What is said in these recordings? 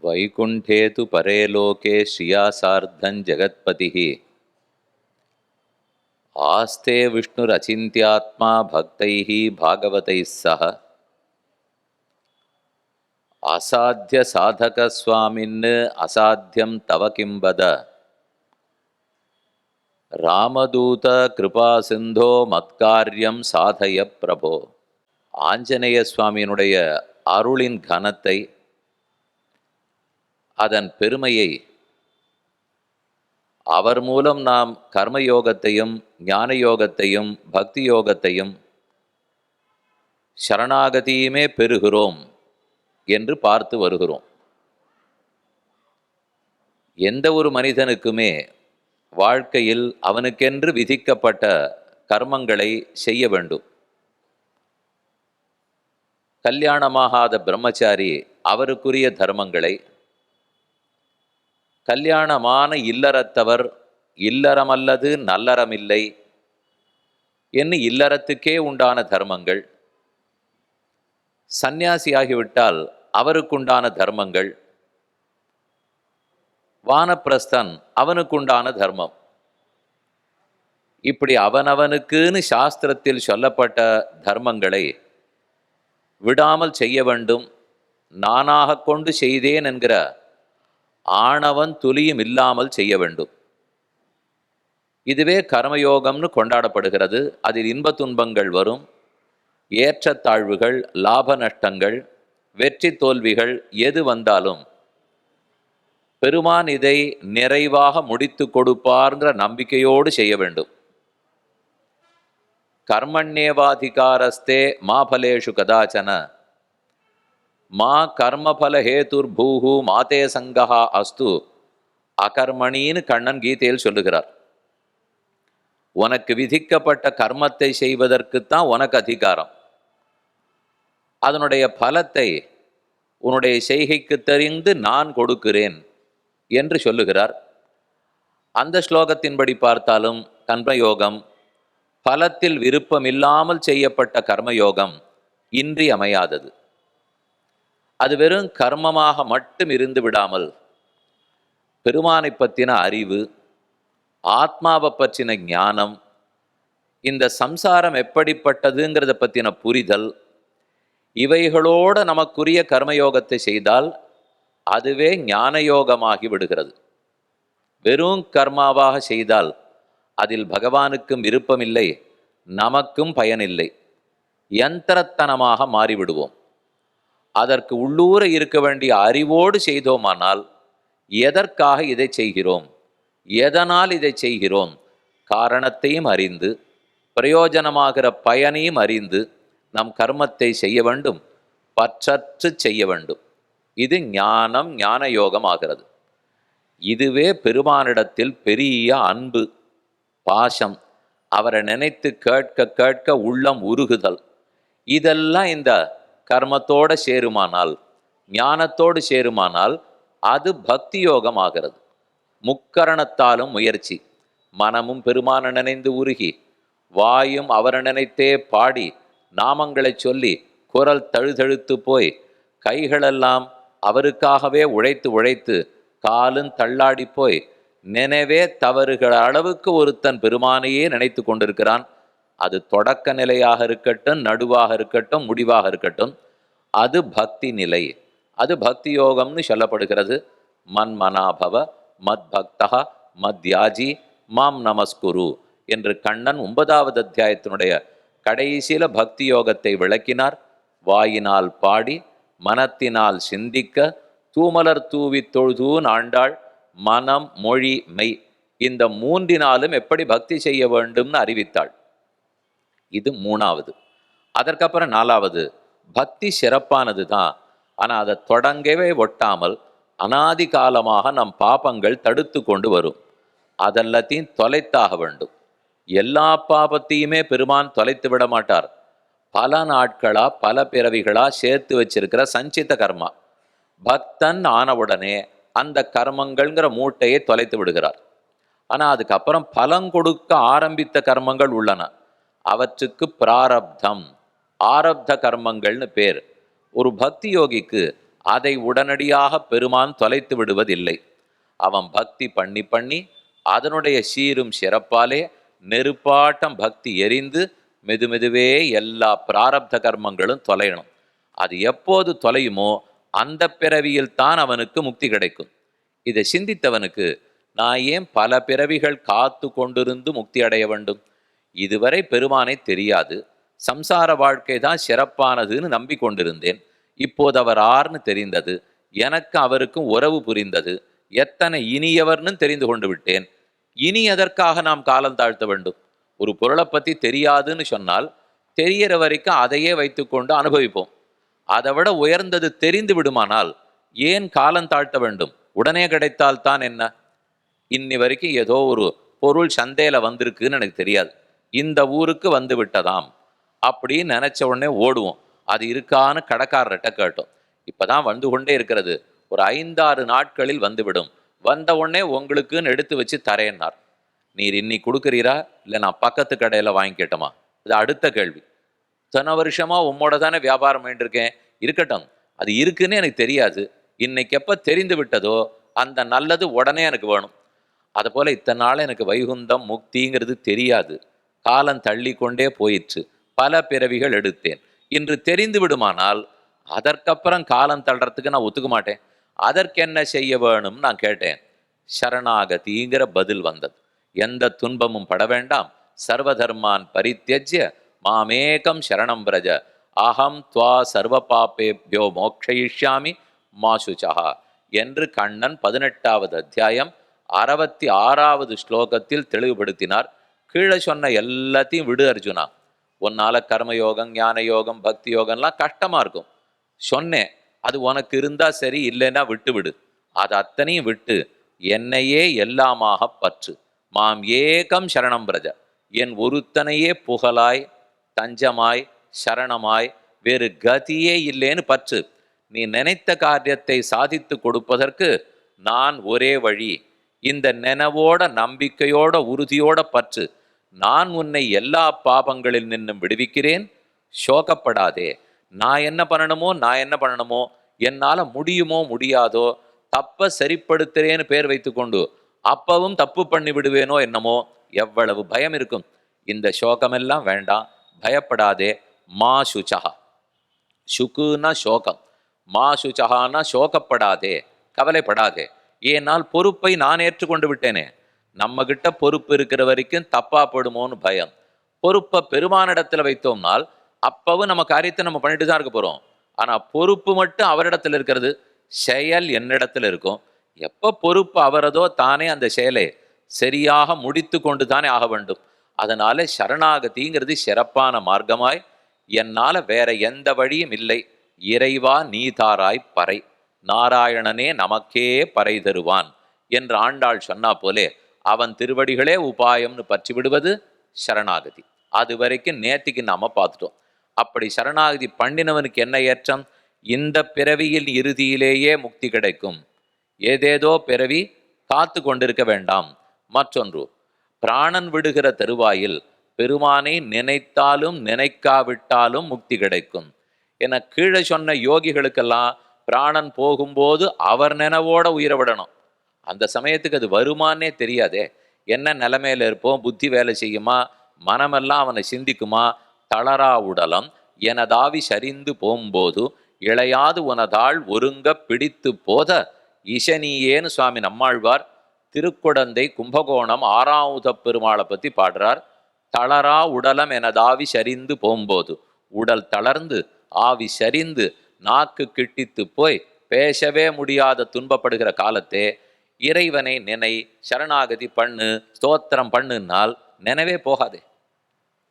வைகுண்டே து பரேலோகே ஸ்ரியாசார்த்தம் ஜெகத்பதி ஆஸ்தே விஷ்ணுரச்சிந்தியாத்மா பக்தை பாகவதை சக. அசாத்திய சாதக சுவாமின் அசாத்தியம் தவ கிம்பத. ராமதூத கிருபா சிந்தோ மத்காரியம் சாதய பிரபோ. ஆஞ்சநேய சுவாமியினுடைய அருளின் கனத்தை அதன் பெருமையை அவர் மூலம் நாம் கர்மயோகத்தையும் ஞான யோகத்தையும் பக்தி யோகத்தையும் சரணாகதியுமே பெறுகிறோம் என்று பார்த்து வருகிறோம். எந்த ஒரு மனிதனுக்குமே வாழ்க்கையில் அவனுக்கென்று விதிக்கப்பட்ட கர்மங்களை செய்ய வேண்டும். கல்யாணமாகாத பிரம்மச்சாரி அவருக்குரிய தர்மங்களை கல்யாணமான இல்லறத்தவர் இல்லறமல்லது நல்லறமில்லை. என்று இல்லறத்துக்கே உண்டான தர்மங்கள். சந்நியாசியாகிவிட்டால் அவருக்குண்டான தர்மங்கள். வானப்பிரஸ்தன் அவனுக்குண்டான தர்மம். இப்படி அவனவனுக்குன்னு சாஸ்திரத்தில் சொல்லப்பட்ட தர்மங்களை விடாமல் செய்ய வேண்டும். நானாக கொண்டு செய்தேன் என்கிற ஆணவன் துளியும் இல்லாமல் செய்ய வேண்டும். இதுவே கர்மயோகம்னு கொண்டாடப்படுகிறது. அதில் இன்ப துன்பங்கள் வரும். ஏற்றத்தாழ்வுகள் லாப நஷ்டங்கள் வெற்றி தோல்விகள் எது வந்தாலும் பெருமான் இதை நிறைவாக முடித்து கொடுப்பார்ங்கிற நம்பிக்கையோடு செய்ய வேண்டும். கர்மண்யேவாதிகாரஸ்தே மாபலேஷு கதாச்சன. மா கர்மபல ஹேதுர்பூஹு மாதே சங்கஹா அஸ்து. அகர்மணின்னு கண்ணன் கீதையில் சொல்லுகிறார். உனக்கு விதிக்கப்பட்ட கர்மத்தை செய்வதற்குத்தான் உனக்கு அதிகாரம். அதனுடைய பலத்தை உன்னுடைய செய்கைக்கு தெரிந்து நான் கொடுக்கிறேன் என்று சொல்லுகிறார். அந்த ஸ்லோகத்தின்படி பார்த்தாலும் கர்மயோகம் பலத்தில் விருப்பமில்லாமல் செய்யப்பட்ட கர்மயோகம் இன்றி அமையாதது அது வெறும் கர்மமாக மட்டும் இருந்து விடாமல் பெருமானை பற்றின அறிவு ஆத்மாவை பற்றின ஞானம் இந்த சம்சாரம் எப்படிப்பட்டதுங்கிறத பற்றின புரிதல் இவைகளோடு நமக்குரிய கர்மயோகத்தை செய்தால் அதுவே ஞானயோகமாகி விடுகிறது. வெறும் கர்மாவாக செய்தால் அதில் பகவானுக்கும் விருப்பமில்லை நமக்கும் பயனில்லை. யந்திரத்தனமாக மாறிவிடுவோம். அதற்கு உள்ளூர இருக்க வேண்டிய அறிவோடு செய்தோமானால் எதற்காக இதை செய்கிறோம்? எதனால் இதை செய்கிறோம்? காரணத்தையும் அறிந்து பிரயோஜனமாகிற பயனையும் அறிந்து நம் கர்மத்தை செய்ய வேண்டும் பற்றற்று செய்ய வேண்டும். இது ஞானம் ஞான யோகம் ஆகிறது. இதுவே பெருமானிடத்தில் பெரிய அன்பு பாசம் அவரை நினைத்து கேட்க கேட்க உள்ளம் உருகுதல். இதெல்லாம் இந்த கர்மத்தோடு சேருமானால் ஞானத்தோடு சேருமானால் அது பக்தி யோகம் ஆகிறது முக்கரணத்தாலும் முயற்சி. மனமும் பெருமான நினைந்து உருகி வாயும் அவர நினைத்தே பாடி நாமங்களை சொல்லி குரல் தழுதழுத்து போய் கைகளெல்லாம் அவருக்காகவே உழைத்து உழைத்து காலும் தள்ளாடி போய் நினைவே தவறுகிற அளவுக்கு ஒருத்தன் பெருமானையே நினைத்து கொண்டிருக்கிறான். அது தொடக்க நிலையாக இருக்கட்டும் நடுவாக இருக்கட்டும் முடிவாக இருக்கட்டும் அது பக்தி நிலை. அது பக்தி யோகம்னு சொல்லப்படுகிறது. மன்மனாபவ மத் பக்தா மத்யாஜி மாம் நமஸ்குரு என்று கண்ணன் ஒன்பதாவது அத்தியாயத்தினுடைய கடைசியில பக்தி யோகத்தை விளக்கினார். வாயினால் பாடி மனத்தினால் சிந்திக்க தூமலர் தூவி தொழுதூன் ஆண்டாள் மனம் மொழி மெய் இந்த மூன்றினாலும் எப்படி பக்தி செய்ய வேண்டும்னு அறிவித்தாள். இது மூணாவது. அதற்கப்புறம் நாலாவது பக்தி சிறப்பானது தான். ஆனால் அதை தொடங்கவே ஒட்டாமல் அனாதி காலமாக நம் பாபங்கள் தடுத்து கொண்டு வரும். அதெல்லாத்தையும் தொலைத்தாக வேண்டும். எல்லா பாபத்தையுமே பெருமான் தொலைத்து விட மாட்டார். பல நாட்களா பல பிறவிகளா சேர்த்து வச்சிருக்கிற சஞ்சித்த கர்மா. பக்தன் ஆனவுடனே அந்த கர்மங்கள்ங்கிற மூட்டையை தொலைத்து விடுகிறார். ஆனால் அதுக்கப்புறம் பலன் கொடுக்க ஆரம்பித்த கர்மங்கள் உள்ளன. அவற்றுக்கு பிராரப்தம். ஆரப்த கர்மங்கள்னு பேர். ஒரு பக்தி யோகிக்கு அதை உடனடியாக பெருமான் தொலைத்து விடுவதில்லை. அவன் பக்தி பண்ணி பண்ணி அதனுடைய சீரும் சிறப்பாலே நெருப்பாட்டம் பக்தி எரிந்து மெதுமெதுவே எல்லா பிராரப்த கர்மங்களும் தொலையணும். அது எப்போது தொலையுமோ அந்த பிறவியில் தான் அவனுக்கு முக்தி கிடைக்கும். இதை சிந்தித்தவனுக்கு நான் ஏன் பல பிறவிகள் காத்து கொண்டிருந்து முக்தி அடைய வேண்டும்? இதுவரை பெருமானை தெரியாது. சம்சார வாழ்க்கை தான் சிறப்பானதுன்னு நம்பிக்கொண்டிருந்தேன். இப்போது அவர் ஆர்னு தெரிந்தது. எனக்கு அவருக்கும் உறவு புரிந்தது. எத்தனை இனியவர்னு தெரிந்து கொண்டு விட்டேன். இனி எதற்காக நாம் காலம் தாழ்த்த வேண்டும்? ஒரு பொருளை பற்றி தெரியாதுன்னு சொன்னால் தெரியிற வரைக்கும் அதையே வைத்துக்கொண்டு அனுபவிப்போம். அதை விட உயர்ந்தது தெரிந்து விடுமானால் ஏன் காலம் தாழ்த்த வேண்டும்? உடனே கிடைத்தால் தான் என்ன? இன்னி வரைக்கும் ஏதோ ஒரு பொருள் சந்தையில் வந்திருக்குன்னு எனக்கு தெரியாது. இந்த ஊருக்கு வந்து விட்டதாம். அப்படின்னு நினச்ச உடனே ஓடுவோம். அது இருக்கான்னு கடைக்காரர்கிட்ட கேட்டோம். இப்பதான் வந்து கொண்டே இருக்கிறது. ஒரு ஐந்தாறு நாட்களில் வந்துவிடும் வந்த உடனே உங்களுக்குன்னு எடுத்து வச்சு தரேன்னார். நீர் இன்னைக்கு கொடுக்குறீரா? இல்லை நான் பக்கத்து கடையில் வாங்கிக்கிட்டோமா இது அடுத்த கேள்வி. இத்தனை வருஷமாக உம்மோட தானே வியாபாரம் பண்ணிட்டுருக்கேன் இருக்கட்டும். அது இருக்குன்னு எனக்கு தெரியாது. இன்னைக்கு எப்போ தெரிந்து விட்டதோ அந்த நல்லது உடனே எனக்கு வேணும். அதுபோல் இத்தனை நாள் எனக்கு வைகுந்தம் முக்திங்கிறது தெரியாது. காலம் தள்ளி கொண்டே போயிற்று. பல பிறவிகள் எடுத்தேன். இன்று தெரிந்து விடுமானால் அதற்கப்புறம் காலம் தள்ளுறதுக்கு நான் ஒத்துக்க மாட்டேன். அதற்கென்ன செய்ய வேணும்னு நான் கேட்டேன். சரணாகதிங்கிற பதில் வந்தது. எந்த துன்பமும் பட வேண்டாம். சர்வதர்மான் பரித்தியஜ்ய மாமேகம் சரணம் பிரஜ. அகம் துவா சர்வ பாப்பேபியோ மோக்ஷயிஷ்யாமி மாசுச்சா என்று கண்ணன் பதினெட்டாவது அத்தியாயம் அறுபத்தி ஆறாவது ஸ்லோகத்தில் தெளிவுபடுத்தினார். கீழே சொன்ன எல்லாத்தையும் விடு அர்ஜுனா. உன்னால் கர்மயோகம் ஞான யோகம் பக்தி யோகம்லாம் கஷ்டமா இருக்கும். சொன்னேன். அது உனக்கு இருந்தால் சரி இல்லைன்னா விட்டு விடு. அது அத்தனையும் விட்டு என்னையே எல்லாமாக பற்று. மாம் ஏகம் சரணம் பிரஜ. என் ஒருத்தனையே புகழாய் தஞ்சமாய் சரணமாய் வேறு கதியே இல்லைன்னு பற்று. நீ நினைத்த காரியத்தை சாதித்து கொடுப்பதற்கு நான் ஒரே வழி. இந்த நினைவோட நம்பிக்கையோட உறுதியோட பற்று. நான் உன்னை எல்லா பாபங்களில் நின்னும் விடுவிக்கிறேன். சோகப்படாதே. நான் என்ன பண்ணணுமோ நான் என்ன பண்ணணுமோ என்னால் முடியுமோ முடியாதோ தப்பை சரிப்படுத்துறேன்னு பேர் வைத்துக்கொண்டு அப்பவும் தப்பு பண்ணி விடுவேனோ என்னமோ எவ்வளவு பயம் இருக்கும். இந்த சோகமெல்லாம் வேண்டாம். பயப்படாதே. மா சுச்சகா சுக்குன்னா சோகம். மா சுச்சகான்னா சோகப்படாதே. கவலைப்படாதே. ஏனால் பொறுப்பை நான் ஏற்றுக்கொண்டு விட்டேனே. நம்ம கிட்ட பொறுப்பு இருக்கிற வரைக்கும் தப்பா படுமோன்னு பயம். பொறுப்பை பெருமானிடத்துல வைத்தோம்னால் அப்பவும் நம்ம காரியத்தை நம்ம பண்ணிட்டு தான் இருக்க போறோம். ஆனா பொறுப்பு மட்டும் அவரிடத்துல இருக்கிறது. செயல் என்னிடத்துல இருக்கும். எப்ப பொறுப்பு அவரதோ தானே அந்த செயலை சரியாக முடித்து கொண்டு தானே ஆக வேண்டும். அதனால சரணாகதிங்கிறது சிறப்பான மார்க்கமாய் என்னால வேற எந்த வழியும் இல்லை. இறைவா நீதாராய் பறை. நாராயணனே நமக்கே பறை தருவான் என்று ஆண்டாள் சொன்னா போலே அவன் திருவடிகளே உபாயம்னு பற்றி விடுவது சரணாகதி. அது வரைக்கும் நேத்திக்கு நாம பார்த்துட்டோம். அப்படி சரணாகதி பண்ணினவனுக்கு என்ன ஏற்றம்? இந்த பிறவியில் இறுதியிலேயே முக்தி கிடைக்கும். ஏதேதோ பிறவி காத்து கொண்டிருக்க வேண்டாம். மற்றொன்று பிராணன் விடுகிற தருவாயில் பெருமானை நினைத்தாலும் நினைக்காவிட்டாலும் முக்தி கிடைக்கும். என கீழே சொன்ன யோகிகளுக்கெல்லாம் பிராணன் போகும்போது அவர் நினைவோட உயிரை விடணும். அந்த சமயத்துக்கு அது வருமானே தெரியாதே. என்ன நிலமையில இருப்போம்? புத்தி வேலை செய்யுமா? மனமெல்லாம் அவனை சிந்திக்குமா? தளரா உடலம். எனதாவி சரிந்து போகும்போது இளையாது உனதாள் ஒருங்க பிடித்து போத இசனியேன்னு சுவாமி நம்மாழ்வார் திருக்குடந்தை கும்பகோணம் ஆறாவுத பெருமாளை பற்றி பாடுறார். தளரா உடலம் எனதாவி சரிந்து போகும்போது உடல் தளர்ந்து ஆவி சரிந்து நாக்கு கிட்டித்து போய் பேசவே முடியாத துன்பப்படுகிற காலத்தே இறைவனை நினை சரணாகதி பண்ணு ஸ்தோத்திரம் பண்ணுன்னால் நினைவே போகாதே.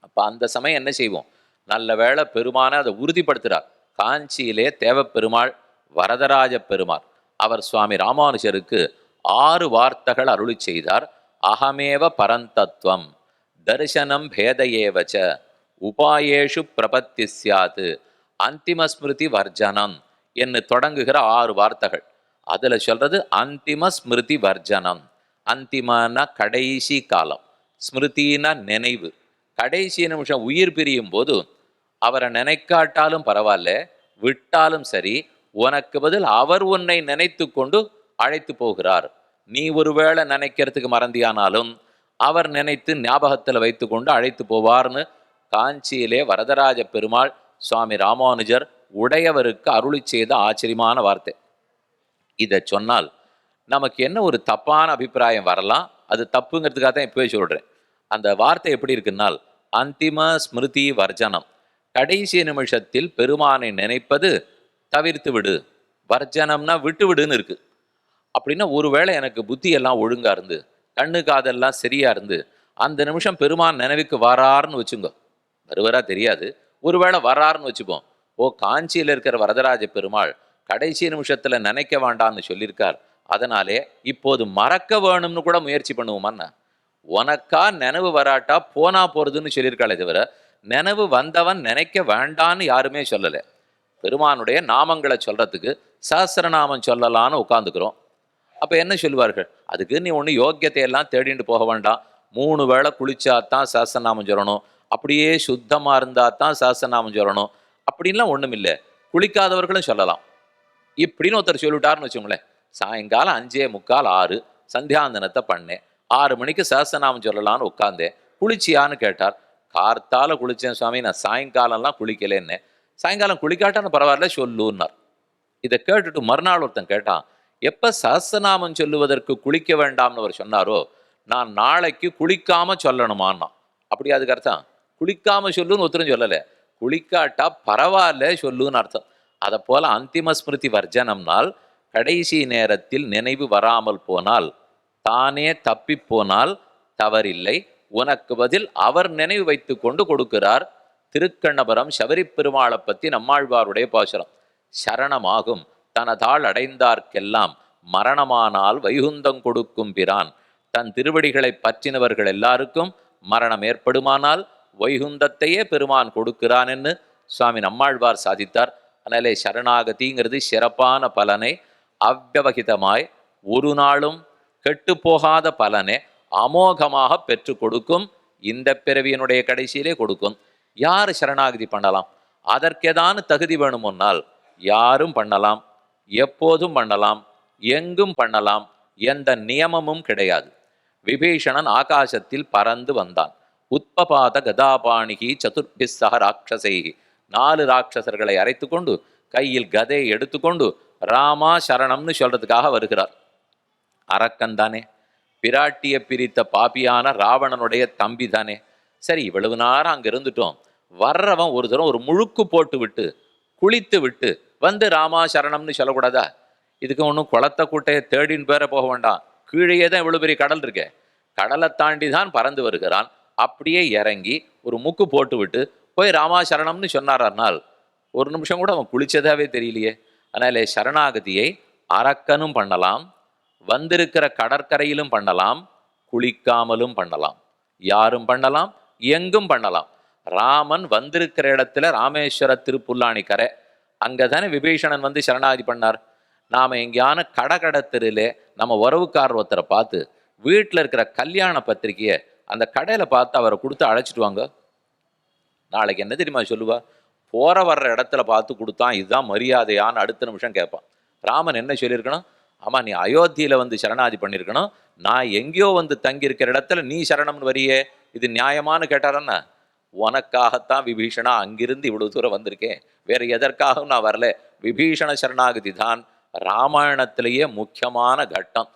அப்ப அந்த சமயம் என்ன செய்வோம்? நல்ல வேளை பெருமான அதை உறுதிப்படுத்துகிறார் காஞ்சியிலே தேவப்பெருமாள் வரதராஜ பெருமாள். அவர் சுவாமி ராமானுஜருக்கு ஆறு வார்த்தைகள் அருளி செய்தார். அகமேவ பரந்தத்துவம் தரிசனம் பேதையேவச்ச உபாயேஷு பிரபத்தி சியாது அந்திமஸ்மிருதி வர்ஜனம் என்று தொடங்குகிற ஆறு வார்த்தைகள். அதில் சொல்கிறது அந்திம ஸ்மிருதி வர்ஜனம். அந்திமனா கடைசி காலம். ஸ்மிருதினா நினைவு. கடைசி நிமிஷம் உயிர் பிரியும் போது அவரை நினைக்காட்டாலும் பரவாயில்ல விட்டாலும் சரி உனக்கு பதில் அவர் உன்னை நினைத்து கொண்டு அழைத்து போகிறார். நீ ஒருவேளை நினைக்கிறதுக்கு மறந்தியானாலும் அவர் நினைத்து ஞாபகத்தில் வைத்து கொண்டு அழைத்து போவார்னு காஞ்சியிலே வரதராஜ பெருமாள் சுவாமி ராமானுஜர் உடையவருக்கு அருளி செய்த ஆச்சரியமான வார்த்தை. இதை சொன்னால் நமக்கு என்ன ஒரு தப்பான அபிப்பிராயம் வரலாம்? அது தப்புங்கிறதுக்காக தான் இப்போவே சொல்கிறேன் அந்த வார்த்தை எப்படி இருக்குன்னால் அந்திம ஸ்மிருதி வர்ஜனம். கடைசி நிமிஷத்தில் பெருமானை நினைப்பது தவிர்த்து விடு. வர்ஜனம்னா விட்டு விடுன்னு இருக்குது அப்படின்னா ஒருவேளை எனக்கு புத்தி எல்லாம் இருந்து கண்ணு காதெல்லாம் சரியாக இருந்து அந்த நிமிஷம் பெருமான் நினைவுக்கு வராருன்னு வச்சுங்க வருவரா தெரியாது. ஒருவேளை வராருன்னு வச்சுப்போம். ஓ காஞ்சியில் இருக்கிற வரதராஜ பெருமாள் கடைசி நிமிஷத்தில் நினைக்க வேண்டாம்னு சொல்லியிருக்கார். அதனாலே இப்போது மறக்க வேணும்னு கூட முயற்சி பண்ணுவோமான்னா உனக்கா நினைவு வராட்டா போனா போறதுன்னு சொல்லியிருக்காளே தவிர நினைவு வந்தவன் நினைக்க வேண்டான்னு யாருமே சொல்லலை. பெருமானுடைய நாமங்களை சொல்றதுக்கு சஹஸ்ரநாமம் சொல்லலான்னு உட்காந்துக்கிறோம் அப்போ என்ன சொல்லுவார்கள்? அதுக்கு நீ ஒன்று யோக்கியத்தை எல்லாம் தேடிட்டு போக வேண்டாம். மூணு வேளை குளிச்சா தான் சஹஸ்ரநாமம் சொல்லணும். அப்படியே சுத்தமாக இருந்தால் தான் சஹஸ்ரநாமம் சொல்லணும். அப்படின்லாம் ஒன்றும் இல்லை குளிக்காதவர்களும் சொல்லலாம். இப்படின்னு ஒருத்தர் சொல்லிவிட்டார்னு வச்சுங்களேன் சாயங்காலம் அஞ்சே முக்கால் ஆறு சந்தியாந்தனத்தை பண்ணேன். ஆறு மணிக்கு சஹஸ்ரநாமம் சொல்லலாம்னு உட்காந்தேன் குளிச்சியான்னு கேட்டார். கார்த்தால குளிச்சேன் சுவாமி நான் சாயங்காலம்லாம் குளிக்கலேன்னு சாயங்காலம் குளிக்காட்டான்னு பரவாயில்ல சொல்லுன்னார். இதை கேட்டுட்டு மறுநாள் ஒருத்தன் கேட்டான் எப்போ சஹசநாமம் சொல்லுவதற்கு குளிக்க வேண்டாம்னு அவர் சொன்னாரோ நான் நாளைக்கு குளிக்காம சொல்லணுமான்னா அப்படி அதுக்கு அர்த்தம். குளிக்காம சொல்லுன்னு ஒருத்தரும் சொல்லலை. குளிக்காட்டா பரவாயில்ல சொல்லுன்னு அர்த்தம். அதை போல அந்திம ஸ்மிருதி வர்ஜனம்னால் கடைசி நேரத்தில் நினைவு வராமல் போனால் தானே தப்பி போனால் தவறில்லை. உனக்கு பதில் அவர் நினைவு வைத்து கொண்டு கொடுக்கிறார். திருக்கண்ணபுரம் சபரி பெருமாளை நம்மாழ்வாருடைய பாசுரம். சரணமாகும். தனதாள் அடைந்தார்க்கெல்லாம் மரணமானால் வைகுந்தம் கொடுக்கும் பிரான். தன் திருவடிகளை பற்றினவர்கள் எல்லாருக்கும் மரணம் ஏற்படுமானால் வைகுந்தத்தையே பெருமான் கொடுக்கிறான் என்று சுவாமி நம்மாழ்வார் சாதித்தார். அதனாலே சரணாகதிங்கிறது சிறப்பான பலனை அவ்வவகிதமாய் ஒரு நாளும் கெட்டுப்போகாத பலனை அமோகமாக பெற்று கொடுக்கும் இந்த பிறவியினுடைய கடைசியிலே கொடுக்கும். யார் சரணாகதி பண்ணலாம்? அதற்கேதான தகுதி வேணுமுன்னால் யாரும் பண்ணலாம் எப்போதும் பண்ணலாம் எங்கும் பண்ணலாம் எந்த நியமமும் கிடையாது. விபீஷணன் ஆகாசத்தில் பறந்து வந்தான். உத்பபாத கதாபாணிகி சதுர்பிஸ்ஸக ராட்சசைகி. நாலு ராட்சசர்களை அரைத்து கொண்டு கையில் கதையை எடுத்துக்கொண்டு ராமா சரணம்னு சொல்றதுக்காக வருகிறார். அரக்கன் தானே. பிராட்டிய பிரித்த பாபியான ராவணனுடைய தம்பி தானே. சரி இவ்வளவு நேரம் அங்க இருந்துட்டோம். வர்றவன் ஒரு தரம் ஒரு முழுக்கு போட்டு விட்டு குளித்து விட்டு வந்து ராமா சரணம்னு சொல்லக்கூடாதா? இதுக்கு ஒன்றும் குளத்தை கூட்டையை தேடின்னு பேர போக வேண்டாம். கீழே தான் இவ்வளவு பெரிய கடல் இருக்கே. கடலை தாண்டி தான் பறந்து வருகிறான். அப்படியே இறங்கி ஒரு முக்கு போட்டு விட்டு போய் ராமா சரணம்னு ஒரு நிமிஷம் கூட அவன் குளிச்சதாவே தெரியலையே. அதனால் சரணாகதியை அரக்கனும் பண்ணலாம் வந்திருக்கிற கடற்கரையிலும் பண்ணலாம் குளிக்காமலும் பண்ணலாம். யாரும் பண்ணலாம் எங்கும் பண்ணலாம். ராமன் வந்திருக்கிற இடத்துல ராமேஸ்வர திருப்புல்லாணி கரை அங்கே தானே விபீஷணன் வந்து சரணாகதி பண்ணார். நாம் எங்கேயான கடகட தெருலே நம்ம உறவுக்காரர் ஒருத்தரை பார்த்து வீட்டில் இருக்கிற கல்யாண பத்திரிக்கையை அந்த கடையில் பார்த்து அவரை கொடுத்து அழைச்சிட்டு வாங்க. நாளைக்கு என்ன தெரியுமா சொல்லுவா? போற வர்ற இடத்துல பார்த்து கொடுத்தான் இதுதான் மரியாதையான்னு அடுத்த நிமிஷம் கேட்பான் ராமன் என்ன சொல்லியிருக்கணும்? ஆமா நீ அயோத்தியில வந்து சரணாதி பண்ணியிருக்கணும். நான் எங்கேயோ வந்து தங்கியிருக்கிற இடத்துல நீ சரணம்னு வரியே. இது நியாயமான்னு கேட்டாரன்னா உனக்காகத்தான் விபீஷணா அங்கிருந்து இவ்வளவு தூரம் வந்திருக்கேன். வேற எதற்காகவும் நான் வரல. விபீஷண சரணாகதி தான் ராமாயணத்திலேயே முக்கியமான கட்டம்.